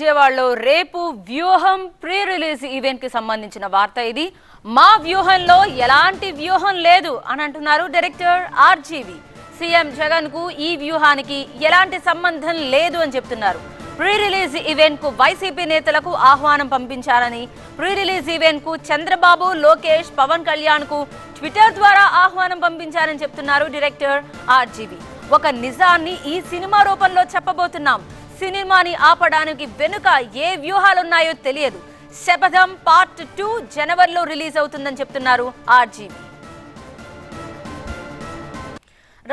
విజయవాడలో రేపు వ్యూహం ప్రీ రిలీజ్ ఈవెంట్కి సంబంధించిన వార్త ఇది. మా వ్యూహంలో ఎలాంటి వ్యూహం లేదు అని అంటున్నారు డైరెక్టర్ ఆర్జీవి. సీఎం జగన్కు ఈ వ్యూహానికి ఎలాంటి సంబంధం లేదు అని చెప్తున్నారు. ప్రీ రిలీజ్ ఈవెంట్కు వైసీపీ నేతలకు ఆహ్వానం పంపించారని ప్రీ రిలీజ్ ఈవెంట్కు చంద్రబాబు లోకేష్ పవన్ కళ్యాణ్కు ట్విట్టర్ ద్వారా ఆహ్వానం పంపించారని చెప్తున్నారు డైరెక్టర్ ఆర్జీవి. ఒక నిజాన్ని ఈ సినిమా రూపంలో చెప్పబోతున్నాం. సినిమాని ఆపడానికి వెనుక ఏ వ్యూహాలున్నాయో తెలియదు. శపథం పార్ట్ టూ జనవరిలో రిలీజ్ అవుతుందని చెప్తున్నారు ఆర్జీవి.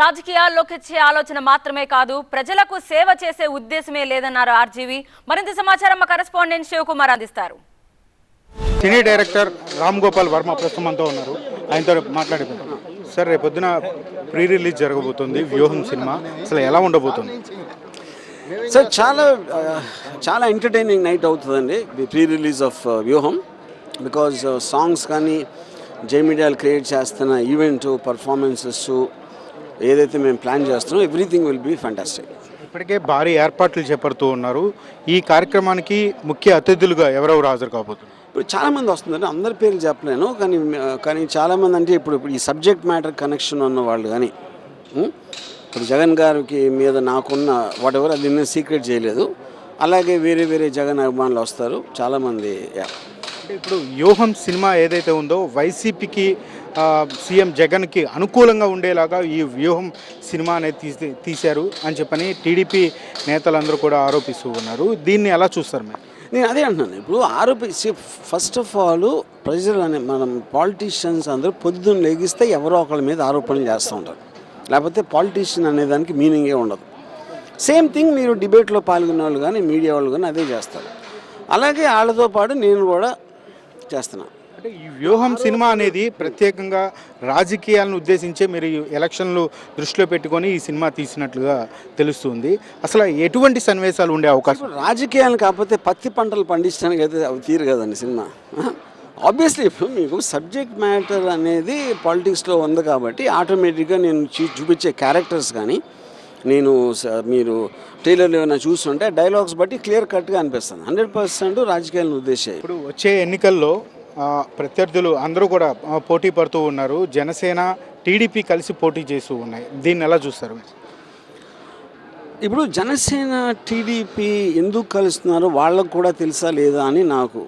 రాజకీయాల్లోకి వచ్చే ఆలోచన మాత్రమే కాదు ప్రజలకు సేవ చేసే ఉద్దేశమే లేదన్నారు ఆర్జీవి. మరింత సమాచారం మా కరెస్పాండెంట్ శివకుమార్ అందిస్తారు. సినీ డైరెక్టర్ రామ్ గోపాల్ వర్మ ప్రస్తుతం ఉన్నారు. ఆయనతో మాట్లాడుకుంటాం సార్ రేపొద్దున ప్రీ రిలీజ్ జరగబోతుంది వ్యూహం సినిమా. అసలు ఎలా ఉండబోతుంది? సార్ చాలా చాలా ఎంటర్టైనింగ్ నైట్ అవుతుందండి. Pre release of Vyuham. Because songs కానీ జై మీడియాలు క్రియేట్ చేస్తున్న ఈవెంట్ పర్ఫార్మెన్సెస్ ఏదైతే మేము ప్లాన్ చేస్తున్నాం ఎవ్రీథింగ్ విల్ బీ ఫ్యాంటాస్టిక్ ఇప్పటికే భారీ ఏర్పాట్లు చేపడుతూ ఉన్నారు. ఈ కార్యక్రమానికి ముఖ్య అతిథులుగా ఎవరెవరు హాజరు కాబోతున్నారు? ఇప్పుడు చాలామంది వస్తున్నారు అందరి పేర్లు చెప్పలేను కానీ కానీ చాలామంది అంటే ఇప్పుడు ఇప్పుడు ఈ సబ్జెక్ట్ మ్యాటర్ కనెక్షన్ ఉన్న వాళ్ళు కానీ? ఇప్పుడు జగన్ గారికి మీద నాకున్న వాట్ ఎవర్ అది నేను సీక్రెట్ చేయలేదు. అలాగే వేరే వేరే జగన్ అభిమానులు వస్తారు. చాలామంది ఇప్పుడు వ్యూహం సినిమా ఏదైతే ఉందో వైసీపీకి సీఎం జగన్కి అనుకూలంగా ఉండేలాగా ఈ వ్యూహం సినిమా అనేది తీసి తీశారు అని చెప్పని టీడీపీ నేతలందరూ కూడా ఆరోపిస్తూ ఉన్నారు. దీన్ని ఎలా చూస్తారు మీరు? నేను అదే అంటున్నాను. ఇప్పుడు ఆరోపి ఫస్ట్ ఆఫ్ ఆల్ ప్రజలు అనే మనం పాలిటీషియన్స్ అందరూ పొద్దున్న లెగిస్తే ఎవరో ఒకళ్ళ మీద ఆరోపణలు చేస్తూ ఉంటారు. లేకపోతే పాలిటీషియన్ అనే దానికి మీనింగే ఉండదు. సేమ్ థింగ్ మీరు డిబేట్లో పాల్గొన్న వాళ్ళు కానీ మీడియా వాళ్ళు కానీ అదే చేస్తారు. అలాగే వాళ్ళతో పాటు నేను కూడా చేస్తున్నాను అంటే ఈ వ్యూహం సినిమా అనేది ప్రత్యేకంగా రాజకీయాలను ఉద్దేశించే మీరు ఈ ఎలక్షన్లు దృష్టిలో పెట్టుకొని ఈ సినిమా తీసినట్లుగా తెలుస్తుంది. అసలు ఎటువంటి సన్నివేశాలు ఉండే అవకాశం? రాజకీయాలు కాకపోతే పత్తి పంటలు పండించడానికి అయితే అవి తీరు కదండి సినిమా. ఆబ్వియస్లీ ఇప్పుడు మీకు సబ్జెక్ట్ మ్యాటర్ అనేది పాలిటిక్స్లో ఉంది కాబట్టి ఆటోమేటిక్గా నేను చూ చూపించే క్యారెక్టర్స్ కానీ నేను మీరు ట్రైలర్లో ఏమైనా చూస్తుంటే డైలాగ్స్ బట్టి క్లియర్ కట్గా అనిపిస్తుంది. హండ్రెడ్ పర్సెంట్ రాజకీయాలను ఉద్దేశాయి ఇప్పుడు వచ్చే ఎన్నికల్లో ప్రత్యర్థులు అందరూ కూడా పోటీ పడుతూ ఉన్నారు. జనసేన టీడీపీ కలిసి పోటీ చేస్తూ ఉన్నాయి. దీన్ని ఎలా చూస్తారు? ఇప్పుడు జనసేన టీడీపీ ఎందుకు కలుస్తున్నారో? వాళ్ళకు కూడా తెలుసా లేదా అని నాకు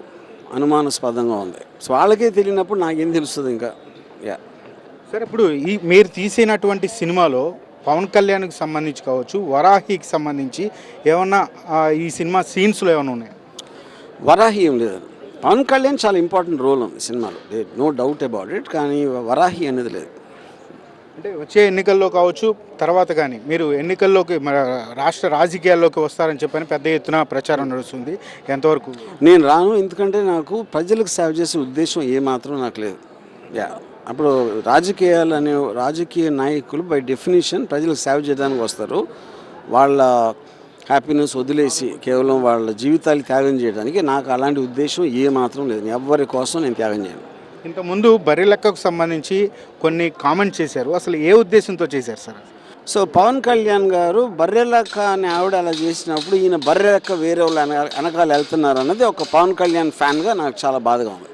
అనుమానాస్పదంగా ఉంది. సో వాళ్ళకే తెలియనప్పుడు నాకేం తెలుస్తుంది ఇంకా? యా. సరే ఇప్పుడు ఈ మీరు తీసినటువంటి సినిమాలో పవన్ కళ్యాణ్కి సంబంధించి కావచ్చు వరాహికి సంబంధించి ఏమన్నా ఈ సినిమా సీన్స్లో ఏమైనా ఉన్నాయి? వరాహి ఏం లేదు. పవన్ కళ్యాణ్ చాలా ఇంపార్టెంట్ రోల్ ఉంది సినిమాలో. నో డౌట్ అబౌట్ ఇట్ కానీ వరాహి అనేది లేదు. అంటే వచ్చే ఎన్నికల్లో కావచ్చు తర్వాత కానీ మీరు ఎన్నికల్లోకి రాష్ట్ర రాజకీయాల్లోకి వస్తారని చెప్పని పెద్ద ఎత్తున ప్రచారం నడుస్తుంది. ఎంతవరకు? నేను రాను ఎందుకంటే నాకు ప్రజలకు సేవ చేసే ఉద్దేశం ఏమాత్రం నాకు లేదు. యా అప్పుడు రాజకీయాలు అనే రాజకీయ నాయకులు బై డెఫినేషన్ ప్రజలకు సేవ చేయడానికి వస్తారు. వాళ్ళ హ్యాపీనెస్ వదిలేసి కేవలం వాళ్ళ జీవితాలు త్యాగం చేయడానికి నాకు అలాంటి ఉద్దేశం ఏ మాత్రం లేదు ఎవరి కోసం నేను త్యాగం చేయను. ఇంతకుముందు బర్రె లెక్కకు సంబంధించి కొన్ని కామెంట్ చేశారు. అసలు ఏ ఉద్దేశంతో చేశారు సార్? సో పవన్ కళ్యాణ్ గారు బర్రెలక్క అని ఆవిడ అలా చేసినప్పుడు ఈయన బర్రె లెక్క వేరే వాళ్ళు వెనకాల వెళ్తున్నారు అన్నది ఒక పవన్ కళ్యాణ్ ఫ్యాన్గా నాకు చాలా బాధగా ఉంది.